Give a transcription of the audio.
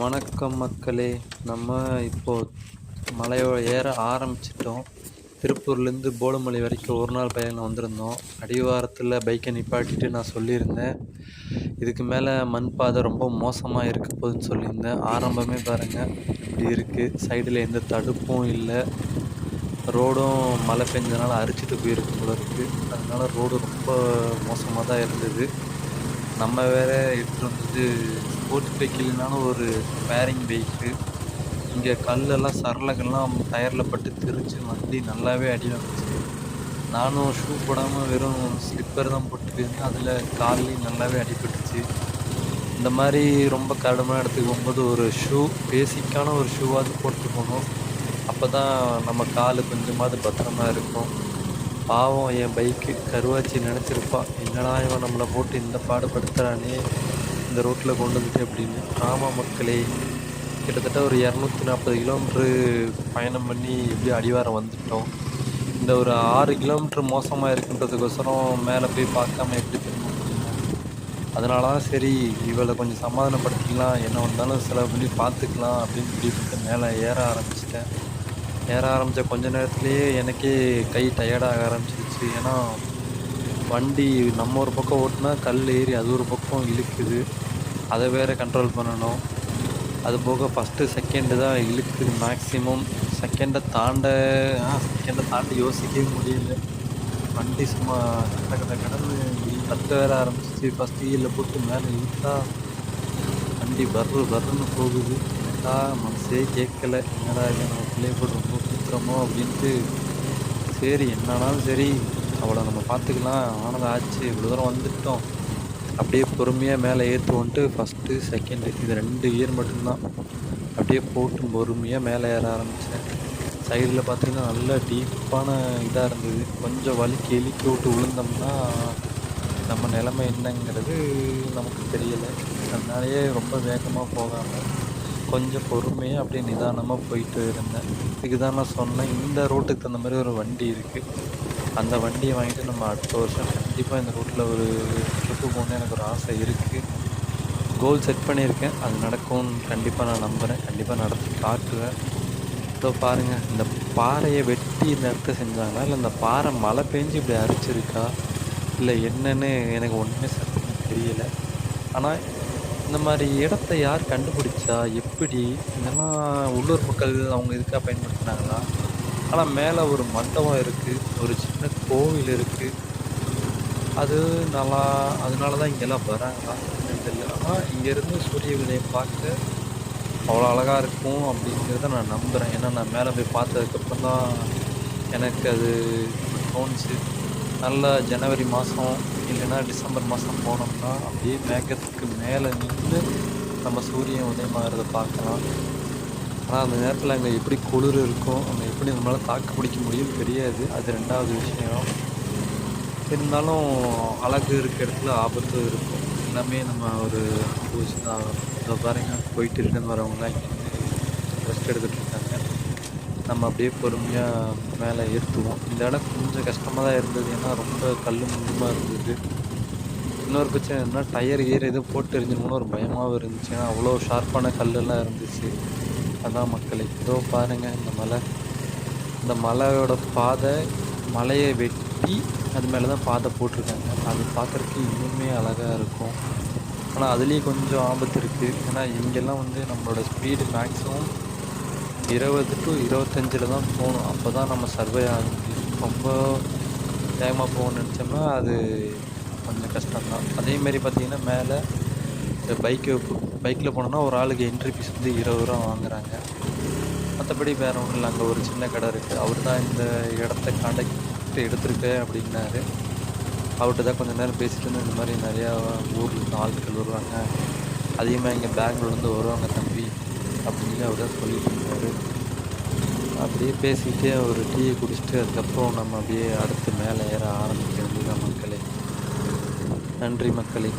வணக்கம் மக்களே. நம்ம இப்போ மலையோ ஏற ஆரம்பிச்சிட்டோம். திருப்பூர்லேருந்து போலுமலை வரைக்கும் ஒரு நாள் பயணம் வந்திருந்தோம். அடிவாரத்தில் பைக்கை நிப்பாட்டிட்டு நான் சொல்லியிருந்தேன். இதுக்கு மேலே மண் பாதை ரொம்ப மோசமாக இருக்க போகுதுன்னு சொல்லியிருந்தேன். ஆரம்பமே பாருங்கள் இப்படி இருக்குது சைடில் எந்த தடுப்பும் இல்லை. ரோடும் மழை பெஞ்சனால அரிச்சிட்டு போயிருக்கு போல இருக்குது அதனால் ரோடு ரொம்ப மோசமாக தான் இருந்தது. நம்ம வேற எடுத்துகிட்டு வந்தது ஸ்போர்ட்ஸ் பைக் இல்லைனாலும் ஒரு பேரிங் பைக்கு இங்கே கல்லெல்லாம் சரளங்கள்லாம் டயரில் பட்டு தெரிச்சு வண்டி நல்லாவே அடி வந்துச்சு. நானும் ஷூ போடாமல் வெறும் ஸ்லிப்பர் தான் போட்டுருக்கேன் அதில் கால்லையும் நல்லாவே அடிபட்டுச்சு. இந்த மாதிரி ரொம்ப கடுமையாக இடத்துக்கு போகும்போது ஒரு ஷூ பேசிக்கான ஒரு ஷூவாவது போட்டு போகணும் அப்போ தான் நம்ம கால் கொஞ்சமாவது பத்திரமா இருக்கும். பாவம் என் பைக்கு கருவாச்சி நினச்சிருப்பா. என்னடா இவன் நம்மளை போட்டு இந்த பாடுபடுத்துகிறானே இந்த ரோட்டில் கொண்டு வந்துட்டு அப்படின்னு. ஆமாம் மக்களே கிட்டத்தட்ட ஒரு இரநூத்தி நாற்பது கிலோமீட்ரு பயணம் பண்ணி இப்படி அடிவாரம் வந்துட்டோம். இந்த ஒரு ஆறு கிலோமீட்ரு மோசமாக இருக்குன்றதுக்கோசரம் மேலே போய் பார்க்காம எப்படி திரும்ப அதனால தான் சரி இவளை கொஞ்சம் சமாதானப்படுத்திக்கலாம் என்ன வந்தாலும் செலவு பண்ணி பார்த்துக்கலாம் அப்படின்னு சொல்லிட்டு மேலே ஏற ஆரம்பிச்சிட்டேன். ஏற ஆரம்பித்த கொஞ்ச நேரத்துலேயே எனக்கே கை டயர்டாக ஆரம்பிச்சிருச்சு. ஏன்னா வண்டி நம்ம ஒரு பக்கம் ஓட்டினா கல் ஏறி அது ஒரு பக்கம் இழுக்குது. அதை வேறு கண்ட்ரோல் பண்ணணும். அது போக ஃபஸ்ட்டு செகண்டு தான் இழுக்குது மேக்ஸிமம் செகண்டை தாண்ட செகண்டை தாண்டி யோசிக்கவே முடியல. வண்டி சும்மா கட்ட கட்ட கடந்து கத்த வேற ஆரம்பிச்சிச்சு ஃபஸ்ட் கீழே போட்டு மேலே இழுத்தா வண்டி பர்ரு பர்ருன்னு போகுது. கேட்டா மனசே கேட்கல. என்னடா இது நம்ம பிள்ளைய போட்டு ரொம்ப குத்துறோமோ அப்படின்ட்டு. சரி என்னன்னாலும் சரி அவளை நம்ம பார்த்துக்கலாம். ஆனது ஆச்சு இவ்வளோ தூரம் வந்துட்டோம். அப்படியே பொறுமையாக மேலே ஏற்றுவோன்ட்டு ஃபஸ்ட்டு செகண்டு இது ரெண்டு இயர் மட்டும்தான். அப்படியே போட்டு பொறுமையாக மேலே ஏற ஆரம்பித்தேன் சைடில் பார்த்திங்கன்னா நல்ல டீப்பான இதாக இருந்தது. கொஞ்சம் வலிக்கு எலிக்கி விட்டு விழுந்தோம்னா நம்ம நிலமை என்னங்கிறது நமக்கு தெரியலை. அதனாலேயே ரொம்ப வேகமாக போகாமல் கொஞ்சம் பொறுமையாக அப்படியே நிதானமாக போயிட்டு இருந்தேன். இதுக்கு தான் நான் சொன்னேன் இந்த ரோட்டுக்கு தகுந்த மாதிரி ஒரு வண்டி இருக்குது அந்த வண்டியை வாங்கிட்டு நம்ம அடுத்த வருஷம் கண்டிப்பாக இந்த ரோட்டில் ஒரு ட்ரிப்பு போகணுன்னு எனக்கு ஒரு ஆசை இருக்குது கோல் செட் பண்ணியிருக்கேன். அது நடக்கும்னு கண்டிப்பாக நான் நம்புகிறேன் கண்டிப்பாக நடத்தி காட்டுவேன். இதோ பாருங்கள் இந்த பாறையை வெட்டி இந்த இடத்த செஞ்சாங்களா? இல்லை இந்த பாறை மழை பெஞ்சு இப்படி அரிச்சிருக்கா? இல்லை என்னன்னு எனக்கு ஒன்றுமே சத்தியமாக தெரியலை. ஆனால் இந்த மாதிரி இடத்த யார் கண்டுபிடிச்சா எப்படி இதெல்லாம் உள்ளூர் மக்கள் அவங்க இதுக்காக பயன்படுத்தினாங்களா? ஆனால் மேலே ஒரு மண்டபம் இருக்குது ஒரு சின்ன கோவில் இருக்குது அது நல்லா அதனால தான் இங்கெல்லாம் வராங்களா தெரியல. ஆனால் இங்கேருந்து சூரிய உதயம் பார்க்க அவ்வளோ அழகாக இருக்கும் அப்படிங்கிறத நான் நம்புகிறேன் ஏன்னா நான் மேலே போய் பார்த்ததுக்கப்புறம் தான் எனக்கு அது தோணுச்சு. நல்லா ஜனவரி மாதம் இல்லைன்னா டிசம்பர் மாதம் போனோம்னா அப்படியே மேகத்துக்கு மேலே நின்று நம்ம சூரியன் உதயமாகிறத பார்க்கலாம். ஆனால் அந்த நேரத்தில் அங்கே எப்படி குளிர் இருக்கும் அங்கே எப்படி நம்மளால் தாக்கு பிடிக்க முடியும் தெரியாது. அது ரெண்டாவது விஷயம். இருந்தாலும் அழகு இருக்க இடத்துல ஆபத்தும் இருக்கும். எல்லாமே நம்ம ஒரு அனுபவிச்சு தான் பாருங்க போயிட்டு ரிட்டன் வரவங்களாம் இங்கே ரெஸ்ட் எடுத்துகிட்டு இருக்காங்க. நம்ம அப்படியே பொறுமையாக மேலே ஏற்றுவோம். இந்த இடம் கொஞ்சம் கஷ்டமாக தான் இருந்தது. ஏன்னா ரொம்ப கல் முள்ளுமாக இருந்தது. இன்னொரு பிரச்சனை என்னன்னா டயர் கீர் எதுவும் போட்டு எரிஞ்சிருமோன்னு ஒரு பயமாகவும் இருந்துச்சு. ஏன்னா அவ்வளோ ஷார்ப்பான கல்லெல்லாம் இருந்துச்சு. அதான் மக்களை. இதோ பாருங்கள் இந்த மலை. இந்த மலையோட பாதை மலையை வெட்டி அது மேலே தான் பாதை போட்டிருக்காங்க. அது பார்க்குறதுக்கு இன்னுமே அழகாக இருக்கும். ஆனால் அதுலேயும் கொஞ்சம் ஆபத்து இருக்குது ஏன்னா இங்கெல்லாம் வந்து நம்மளோட ஸ்பீடு மேக்ஸிமம் இருபது டு இருபத்தஞ்சில் தான் போகணும். அப்போ தான் நம்ம சர்வே ஆகும் ரொம்ப வேகமாக போகணும்னு நினச்சோம்னா அது கொஞ்சம் கஷ்டம்தான். அதேமாரி பார்த்திங்கன்னா மேலே இந்த பைக்கு பைக்கில் போனோம்னா ஒரு ஆளுக்கு என்ட்ரி ஃபீஸ் வந்து இருபது ரூபா வாங்குறாங்க. மற்றபடி வேறு ஒன்றும் இல்லை. அங்கே ஒரு சின்ன கடை இருக்குது அவர் தான் இந்த இடத்த காண்டாக்ட் எடுத்திருக்கேன் அப்படின்னாரு. அவர்கிட்ட தான் கொஞ்சம் நேரம் பேசிட்டு இந்த மாதிரி நிறையா ஊரில் இருந்து ஆட்கள் வருவாங்க. அதிகமாக இங்கே பெங்களூர்லேருந்து வருவாங்க தம்பி. அப்படின்னு அவர் சொல்லிட்டு இருந்தார் அப்படியே பேசிக்கிட்டே அவர் டீயை குடிச்சிட்டு அதுக்கப்புறம் நம்ம அப்படியே அடுத்து மேலே ஏற ஆரம்பிக்க வேண்டியதான் மக்களே. நன்றி மக்களே.